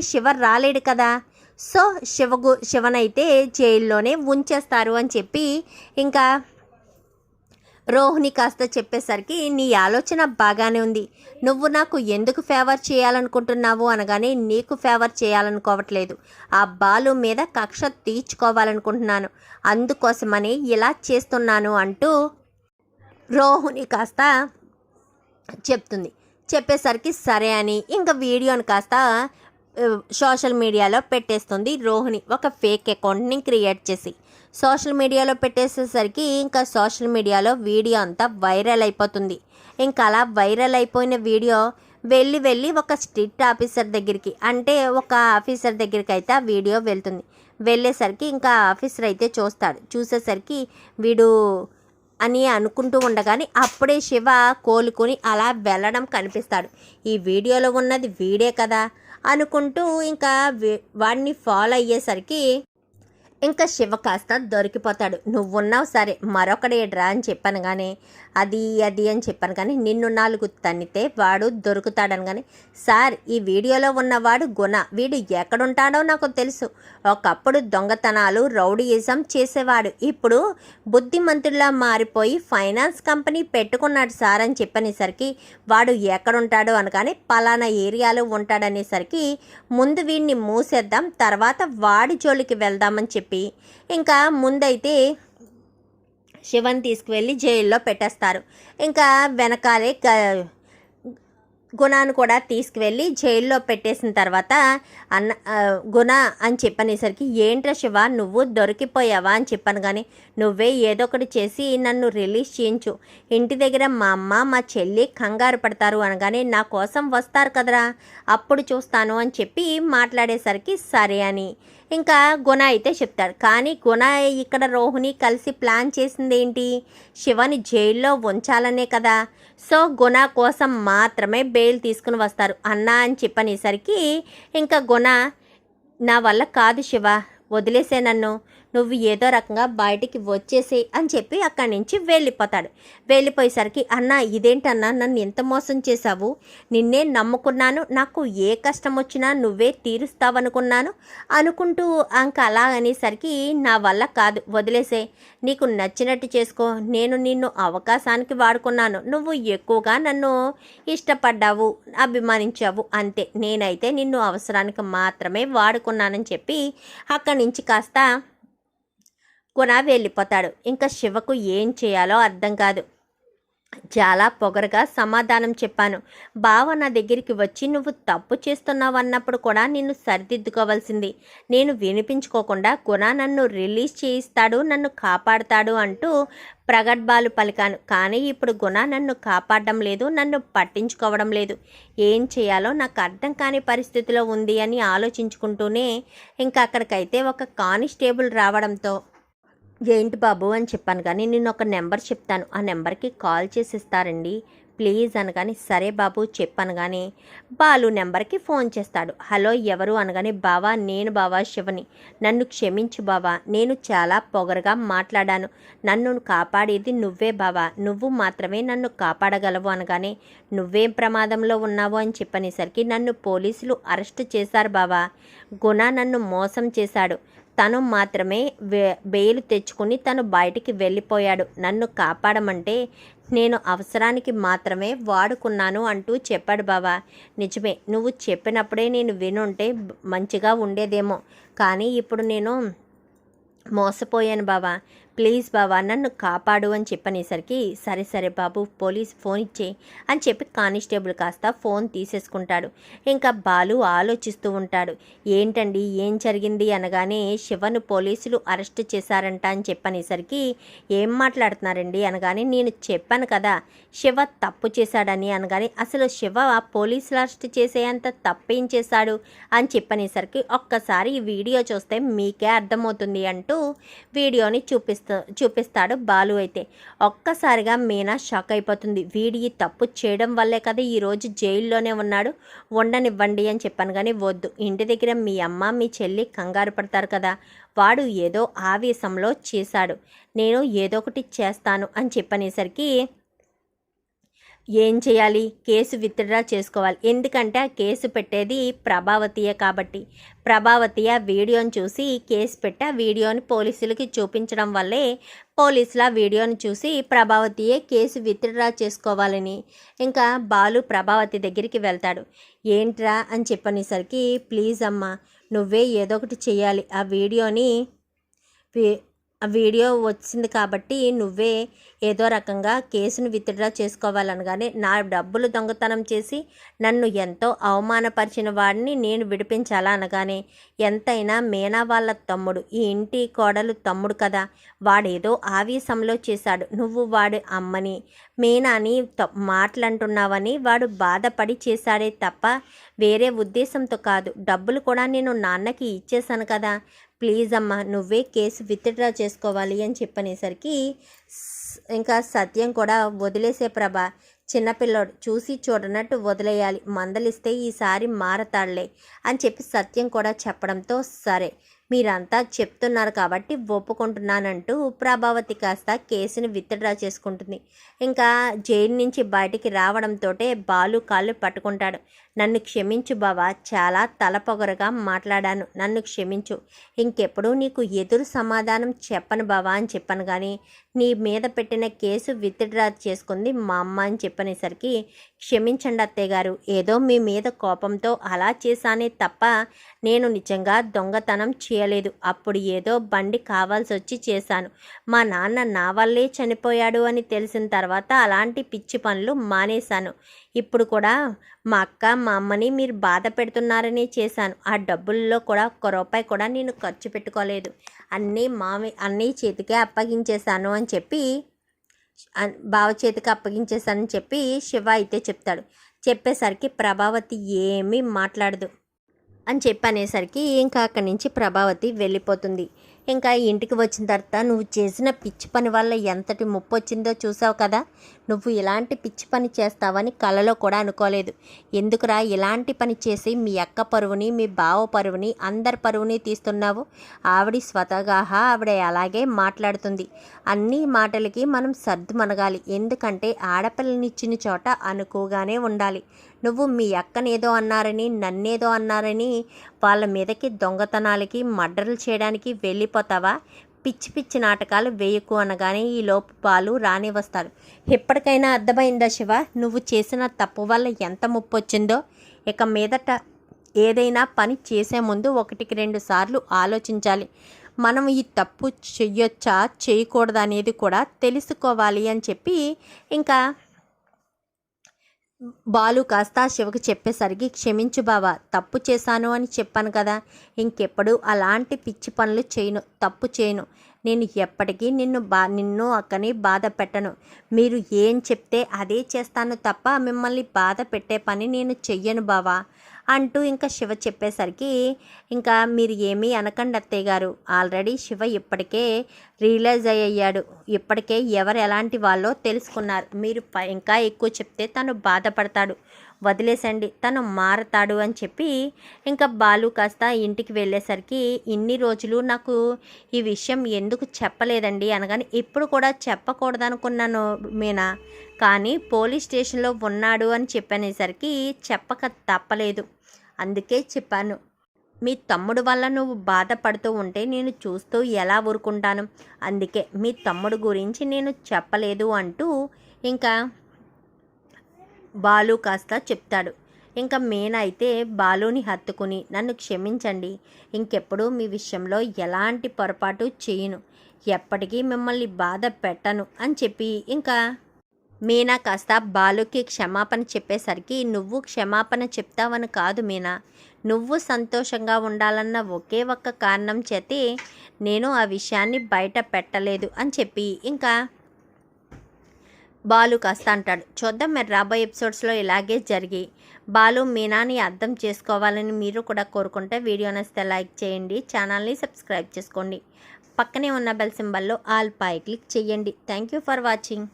శివ రాలేడు కదా. సో శివగు శివనైతే జైల్లోనే ఉంచేస్తారు అని చెప్పి ఇంకా రోహిణి కాస్త చెప్పేసరికి నీ ఆలోచన బాగానే ఉంది. నువ్వు నాకు ఎందుకు ఫేవర్ చేయాలనుకుంటున్నావు అనగానే నీకు ఫేవర్ చేయాలనుకోవట్లేదు. ఆ బాలు మీద కక్ష తీర్చుకోవాలనుకుంటున్నాను. అందుకోసమని ఇలా చేస్తున్నాను అంటూ రోహిణి కాస్త చెప్తుంది. చెప్పేసరికి సరే అని ఇంకా వీడియోని కాస్త సోషల్ మీడియాలో పెట్టేస్తుంది రోహిణి ఒక ఫేక్ అకౌంట్ని క్రియేట్ చేసి. సోషల్ మీడియాలో పెట్టేసేసరికి ఇంకా సోషల్ మీడియాలో వీడియో అంతా వైరల్ అయిపోతుంది. ఇంకా అలా వైరల్ అయిపోయిన వీడియో వెళ్ళి వెళ్ళి ఒక స్ట్రిక్ట్ ఆఫీసర్ దగ్గరికి అంటే ఒక ఆఫీసర్ దగ్గరికి అయితే ఆ వీడియో వెళ్తుంది. వెళ్ళేసరికి ఇంకా ఆఫీసర్ అయితే చూస్తాడు. చూసేసరికి వీడు అని అనుకుంటూ ఉండగానే అప్పుడే శివ కోలుకొని అలా వెళ్ళడం కనిపిస్తాడు. ఈ వీడియోలో ఉన్నది వీడే కదా. అనుకుంటూ ఇంకా వాడిని ఫాలో అయ్యేసరికి ఇంకా శివ కాస్త దొరికిపోతాడు. నువ్వున్నావు సరే మరొకడేడ్రా అని చెప్పాను కానీ అది అది అని చెప్పాను కానీ నిన్ను నాలుగు తన్నితే వాడు దొరుకుతాడని కానీ సార్ ఈ వీడియోలో ఉన్నవాడు గుణ. వీడు ఎక్కడుంటాడో నాకు తెలుసు. ఒకప్పుడు దొంగతనాలు రౌడీయిజం చేసేవాడు. ఇప్పుడు బుద్ధిమంతుడిలా మారిపోయి ఫైనాన్స్ కంపెనీ పెట్టుకున్నాడు సార్ అని చెప్పనేసరికి వాడు ఎక్కడుంటాడో అనగానే పలానా ఏరియాలో ఉంటాడనేసరికి ముందు వీడిని మూసేద్దాం తర్వాత వాడి జోలికి వెళ్దామని చెప్పి ఇంకా ముందైతే శివన్ తీసుకువెళ్ళి జైల్లో పెట్టేస్తారు. ఇంకా వెనకాలే గ- గుణాను కూడా తీసుకువెళ్ళి జైల్లో పెట్టేసిన తర్వాత అన్న గుణ అని చెప్పనేసరికి ఏంట్రా శివ నువ్వు దొరికిపోయావా? అని చెప్పాను కానీ నువ్వే ఏదో ఒకటి చేసి నన్ను రిలీజ్ చేయించు. ఇంటి దగ్గర మా అమ్మ మా చెల్లి కంగారు పడతారు అనగానే నా కోసం వస్తారు కదరా అప్పుడు చూస్తాను అని చెప్పి మాట్లాడేసరికి సరే అని. ఇంకా గుణ అయితే చెప్తాడు కానీ గుణ ఇక్కడ రోహిణి కలిసి ప్లాన్ చేసింది ఏంటి? శివని జైల్లో ఉంచాలనే కదా. సో గుణ కోసం మాత్రమే బెయిల్ తీసుకుని వస్తారు. అన్నా అని చెప్పనేసరికి ఇంకా గుణ నా వల్ల కాదు శివ వదిలేసే నన్ను. నువ్వు ఏదో రకంగా బయటికి వచ్చేసే అని చెప్పి అక్కడి నుంచి వెళ్ళిపోతాడు. వెళ్ళిపోయేసరికి అన్న ఇదేంటన్నా? నన్ను ఎంత మోసం చేశావు? నిన్నే నమ్ముకున్నాను. నాకు ఏ కష్టం వచ్చినా నువ్వే తీరుస్తావనుకున్నాను అనుకుంటూ అంక అలా అనేసరికి నా వల్ల కాదు. వదిలేసే నీకు నచ్చినట్టు చేసుకో. నేను నిన్ను అవకాశానికి వాడుకున్నాను. నువ్వు ఎక్కువగా నన్ను ఇష్టపడ్డావు అభిమానించావు. అంతే. నేనైతే నిన్ను అవసరానికి మాత్రమే వాడుకున్నానని చెప్పి అక్కడి నుంచి కాస్త గుణ వెళ్ళిపోతాడు. ఇంకా శివకు ఏం చేయాలో అర్థం కాదు. చాలా పొగరగా సమాధానం చెప్పాను. బావ నా దగ్గరికి వచ్చి నువ్వు తప్పు చేస్తున్నావు అన్నప్పుడు కూడా నిన్ను సరిదిద్దుకోవాల్సింది. నేను వినిపించుకోకుండా గుణ నన్ను రిలీజ్ చేయిస్తాడు నన్ను కాపాడుతాడు అంటూ ప్రగడ్భాలు పలికాను. కానీ ఇప్పుడు గుణ నన్ను కాపాడడం లేదు నన్ను పట్టించుకోవడం లేదు. ఏం చేయాలో నాకు అర్థం కాని పరిస్థితిలో ఉంది అని ఆలోచించుకుంటూనే ఇంకా అక్కడికైతే ఒక కానిస్టేబుల్ రావడంతో ఏంటి బాబు అని చెప్పాను కానీ నేను ఒక నెంబర్ చెప్తాను. ఆ నెంబర్కి కాల్ చేసి ఇస్తారండి ప్లీజ్ అనగానే సరే బాబు చెప్పాను కానీ బాలు నెంబర్కి ఫోన్ చేస్తాడు. హలో ఎవరు అనగానే బావా నేను బావా శివని. నన్ను క్షమించు బావా నేను చాలా పొగరుగా మాట్లాడాను. నన్ను కాపాడేది నువ్వే బావా. నువ్వు మాత్రమే నన్ను కాపాడగలవు అనగానే నువ్వేం ప్రమాదంలో ఉన్నావు అని చెప్పనేసరికి నన్ను పోలీసులు అరెస్ట్ చేశారు బావా. గుణ నన్ను మోసం చేశాడు. తను మాత్రమే బెయిలు తెచ్చుకుని తను బయటికి వెళ్ళిపోయాడు. నన్ను కాపాడమంటే నేను అవసరానికి మాత్రమే వాడుకున్నాను అంటూ చెప్పాడు బావా. నిజమే నువ్వు చెప్పినప్పుడే నేను వినుంటే మంచిగా ఉండేదేమో. కానీ ఇప్పుడు నేను మోసపోయాను బావా. ప్లీజ్ బావా నన్ను కాపాడు అని చెప్పనేసరికి సరే సరే బాబు పోలీస్ ఫోన్ ఇచ్చే అని చెప్పి కానిస్టేబుల్ కాస్త ఫోన్ తీసేసుకుంటాడు. ఇంకా బాలు ఆలోచిస్తూ ఉంటాడు. ఏంటండి ఏం జరిగింది అనగానే శివను పోలీసులు అరెస్ట్ చేశారంట అని చెప్పనేసరికి ఏం మాట్లాడుతున్నారండి అనగానే నేను చెప్పాను కదా శివ తప్పు చేశాడని అనగానే అసలు శివ పోలీసులు అరెస్ట్ చేసేంత తప్పేం చేశాడు అని చెప్పనేసరికి ఒక్కసారి ఈ వీడియో చూస్తే మీకే అర్థమవుతుంది అంటూ వీడియోని చూపిస్తాడు బాలు అయితే. ఒక్కసారిగా మీనా షాక్ అయిపోతుంది. వీడి ఈ తప్పు చేయడం వల్లే కదా ఈరోజు జైల్లోనే ఉన్నాడు. ఉండనివ్వండి అని చెప్పాను కానీ వద్దు. ఇంటి దగ్గర మీ అమ్మ మీ చెల్లి కంగారు పడతారు కదా. వాడు ఏదో ఆవేశంలో చేశాడు. నేను ఏదో ఒకటి చేస్తాను అని చెప్పనేసరికి ఏం చేయాలి? కేసు విత్డ్రా చేసుకోవాలి. ఎందుకంటే ఆ కేసు పెట్టేది ప్రభావతియే కాబట్టి. ప్రభావతి ఆ వీడియోని చూసి కేసు పెట్టి ఆ వీడియోని పోలీసులకి చూపించడం వల్లే పోలీసులు ఆ వీడియోని చూసి ప్రభావతియే కేసు విత్డ్రా చేసుకోవాలని. ఇంకా బాలు ప్రభావతి దగ్గరికి వెళ్తాడు. ఏంట్రా? అని చెప్పనేసరికి ప్లీజ్ అమ్మా నువ్వే ఏదో ఒకటి చేయాలి ఆ వీడియోని వీడియో వచ్చింది కాబట్టి నువ్వే ఏదో రకంగా కేసును విత్డ్రా చేసుకోవాలనగానే నా డబ్బులు దొంగతనం చేసి నన్ను ఎంతో అవమానపరిచిన వాడిని నేను విడిపించాలా అనగానే ఎంతైనా మేనా వాళ్ళ తమ్ముడు ఈ ఇంటి కోడలు తమ్ముడు కదా. వాడేదో ఆవేశంలో చేశాడు. నువ్వు వాడి అమ్మని మీనాని త- మాటలంటున్నావని వాడు బాధపడి చేశాడే తప్ప వేరే ఉద్దేశంతో కాదు. డబ్బులు కూడా నేను నాన్నకి ఇచ్చేశాను కదా. ప్లీజ్ అమ్మా నువ్వే కేసు విత్డ్రా చేసుకోవాలి అని చెప్పనేసరికి ఇంకా సత్యం కూడా వదిలేసే ప్రభ చిన్నపిల్లోడు చూసి చూడనట్టు వదిలేయాలి మందలిస్తే ఈసారి మారతాడులే అని చెప్పి సత్యం కూడా చెప్పడంతో సరే. మీరంతా చెప్తున్నారు కాబట్టి ఒప్పుకుంటున్నానంటూ ప్రభావతి కాస్త కేసుని విత్డ్రా చేసుకుంటుంది. ఇంకా జైలు నుంచి బయటికి రావడంతో బాలు కాళ్ళు పట్టుకుంటాడు. నన్ను క్షమించు బావా చాలా తలపొగరగా మాట్లాడాను. నన్ను క్షమించు. ఇంకెప్పుడు నీకు ఎదురు సమాధానం చెప్పను బావా అని చెప్పాను కానీ నీ మీద పెట్టిన కేసు విత్డ్రా చేసుకుంది మా అమ్మ అని చెప్పనేసరికి క్షమించండి అత్తయ్య గారు. ఏదో మీ మీద కోపంతో అలా చేశానే తప్ప నేను నిజంగా దొంగతనం చే చేయలేదు. అప్పుడు ఏదో బండి కావాల్సి వచ్చి చేశాను. మా నాన్న నా వల్లే చనిపోయాడు అని తెలిసిన తర్వాత అలాంటి పిచ్చి పనులు మానేశాను. ఇప్పుడు కూడా మా అక్క మా అమ్మని మీరు బాధ పెడుతున్నారని చేశాను. ఆ డబ్బుల్లో కూడా ఒక్క రూపాయి కూడా నేను ఖర్చు పెట్టుకోలేదు. అన్నీ మామి అన్నీ చేతికే అప్పగించేశాను అని చెప్పి బావ చేతికి అప్పగించేశానని చెప్పి శివ అయితే చెప్తాడు. చెప్పేసరికి ప్రభావతి ఏమీ మాట్లాడదు. అని చెప్పనేసరికి ఇంకా అక్కడి నుంచి ప్రభావతి వెళ్ళిపోతుంది. ఇంకా ఇంటికి వచ్చిన తర్వాత నువ్వు చేసిన పిచ్చి పని వల్ల ఎంతటి ముప్పు వచ్చిందో చూసావు కదా? నువ్వు ఇలాంటి పిచ్చి పని చేస్తావని కలలో కూడా అనుకోలేదు. ఎందుకురా ఇలాంటి పని చేసి మీ అక్క పరువుని మీ బావ పరువుని అందరి పరువుని తీస్తున్నావు? ఆవిడ స్వతగాహా ఆవిడ అలాగే మాట్లాడుతుంది. అన్ని మాటలకి మనం సర్దుమనగాలి ఎందుకంటే ఆడపిల్లనిచ్చిన చోట అనుకోగానే ఉండాలి. నువ్వు మీ అక్కనేదో అన్నారని నన్నేదో అన్నారని వాళ్ళ మీదకి దొంగతనాలకి మర్డర్లు చేయడానికి వెళ్ళిపోతావా? పిచ్చి పిచ్చి నాటకాలు వేయకు అనగానే ఈ లోపు బాలు రానివస్తారు ఎప్పటికైనా అర్థమైందా శివ? నువ్వు చేసిన తప్పు వల్ల ఎంత ముప్పు వచ్చిందో? ఇక మీదట ఏదైనా పని చేసే ముందు ఒకటికి రెండు సార్లు ఆలోచించాలి. మనం ఈ తప్పు చెయ్యొచ్చా చేయకూడదా అనేది కూడా తెలుసుకోవాలి అని చెప్పి ఇంకా బాలు కాస్త శివకు చెప్పేసరికి క్షమించు బావా తప్పు చేశాను అని చెప్పాను కదా. ఇంకెప్పుడు అలాంటి పిచ్చి పనులు చేయను తప్పు చేయను. నేను ఎప్పటికీ నిన్ను బా నిన్ను అక్కని బాధ పెట్టను. మీరు ఏం చెప్తే అదే చేస్తాను తప్ప మిమ్మల్ని బాధ పెట్టే పని నేను చెయ్యను బావా. అంటూ ఇంకా శివ చెప్పేసరికి ఇంకా మీరు ఏమీ అనకండి అత్తయ్య గారు. ఆల్రెడీ శివ ఇప్పటికే రియలైజ్ అయ్యాడు. ఇప్పటికే ఎవరు ఎలాంటి వాళ్ళో తెలుసుకున్నారు. మీరు ఇంకా ఎక్కువ చెప్తే తను బాధపడతాడు. వదిలేసండి తను మారతాడు అని చెప్పి ఇంకా బాలు కాస్త ఇంటికి వెళ్ళేసరికి ఇన్ని రోజులు నాకు ఈ విషయం ఎందుకు చెప్పలేదండి అనగానే ఇప్పుడు కూడా చెప్పకూడదనుకున్నాను మీనా కానీ పోలీస్ స్టేషన్లో ఉన్నాడు అని చెప్పనేసరికి చెప్పక తప్పలేదు. అందుకే చెప్పాను మీ తమ్ముడు వల్ల నువ్వు బాధపడుతూ ఉంటే నేను చూస్తూ ఎలా ఊరుకుంటాను? అందుకే మీ తమ్ముడు గురించి నేను చెప్పలేదు అంటూ ఇంకా బాలు కాస్త చెప్తాడు. ఇంకా మేన అయితే బాలుని హత్తుకుని నన్ను క్షమించండి. ఇంకెప్పుడు మీ విషయంలో ఎలాంటి పొరపాటు చేయను. ఎప్పటికీ మిమ్మల్ని బాధ పెట్టను అని చెప్పి ఇంకా మీనా కాస్త బాలుకి క్షమాపణ చెప్పేసరికి నువ్వు క్షమాపణ చెప్తావని కాదు మీనా. నువ్వు సంతోషంగా ఉండాలన్న ఒకే ఒక్క కారణం చేతి నేను ఆ విషయాన్ని బయట పెట్టలేదు అని చెప్పి ఇంకా బాలు కాస్త అంటాడు. చూద్దాం మరి రాబోయే ఎపిసోడ్స్లో ఇలాగే జరిగి బాలు మీనాని అర్థం చేసుకోవాలని మీరు కూడా కోరుకుంటే వీడియో నచ్చితే లైక్ చేయండి ఛానల్ని సబ్స్క్రైబ్ చేసుకోండి. పక్కనే ఉన్న బెల్ సింబల్లో ఆల్ పై క్లిక్ చేయండి. Thank you for watching.